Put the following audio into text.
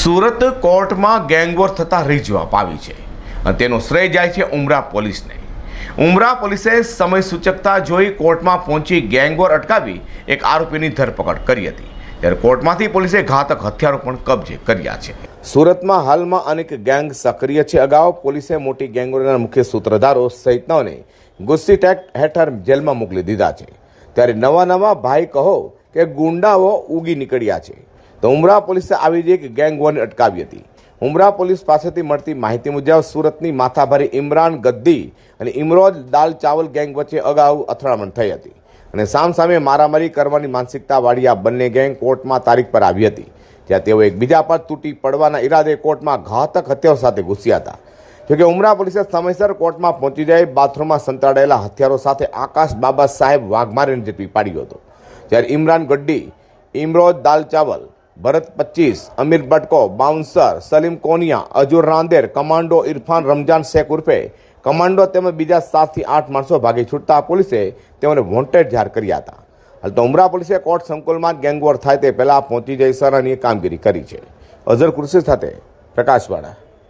સુરત કોર્ટમાં ગેંગવોર થતાં રીઝવાપ આવી છે અને તેનો શ્રેય જાય છે ઉમરા પોલીસને. ઉમરા પોલીસે સમય સૂચકતા જોઈ કોર્ટમાં પહોંચી ગેંગવોર અટકાવી એક આરોપીની ધરપકડ કરી હતી. ત્યારે કોર્ટમાંથી પોલીસે ઘાતક હથિયારો પણ કબજે કર્યા છે. સુરતમાં હાલમાં અનેક ગેંગ સક્રિય છે. અગાઉ પોલીસે મોટી ગેંગોના મુખ્ય સૂત્રધારો સહિતનાઓને ગુસ્સી ટેક હેઠળ જેલમાં મોકલી દીધા છે. ત્યારે નવા નવા ભાઈ કહો કે ગુંડાઓ ઉગી નીકળ્યા છે. તો ઉમરા પોલીસે આવી જ એક ગેંગ વોરને અટકાવી હતી. ઉમરા પોલીસ પાસેથી મળતી માહિતી મુજબ સુરતની માથાભારી ઇમરાન ગદ્દી અને ઇમરોજ દાલ ચાવલ ગેંગ વચ્ચે અગાઉ અથડામણ થઈ હતી અને સામસામે મારામારી કરવાની માનસિકતા વાળી આ બંને ગેંગ કોર્ટમાં તારીખ પર આવી હતી, જ્યાં તેઓ એકબીજા પર તૂટી પડવાના ઈરાદે કોર્ટમાં ઘાતક હથિયારો સાથે ઘૂસ્યા હતા. જોકે ઉમરા પોલીસે સમયસર કોર્ટમાં પહોંચી જાય બાથરૂમમાં સંતાડેલા હથિયારો સાથે આકાશ બાબા સાહેબ વાઘમારીને ઝડપી પાડ્યો હતો, જ્યારે ઇમરાન ગડ્ડી ઇમરોજ દાલ ચાવલ ભરત પચીસ, અમીર બટકો બાઉન્સર, સલીમ કોનિયા, અજુર રાંદેર, કમાન્ડો ઇરફાન રમજાન શેખ ઉર્ફે. કમાન્ડો તેમજ બીજા સાતથી આઠ માણસો ભાગી છૂટતા પોલીસે તેઓને વોન્ટેડ જાહેર કર્યા હતા. હાલ તો ઉમરા પોલીસે કોર્ટ સંકુલમાં ગેંગવોર થાય તે પહેલાં પહોંચી જઈ સરાહનીય કામગીરી કરી છે. અઝર કુર્સી સાથે પ્રકાશવાળા.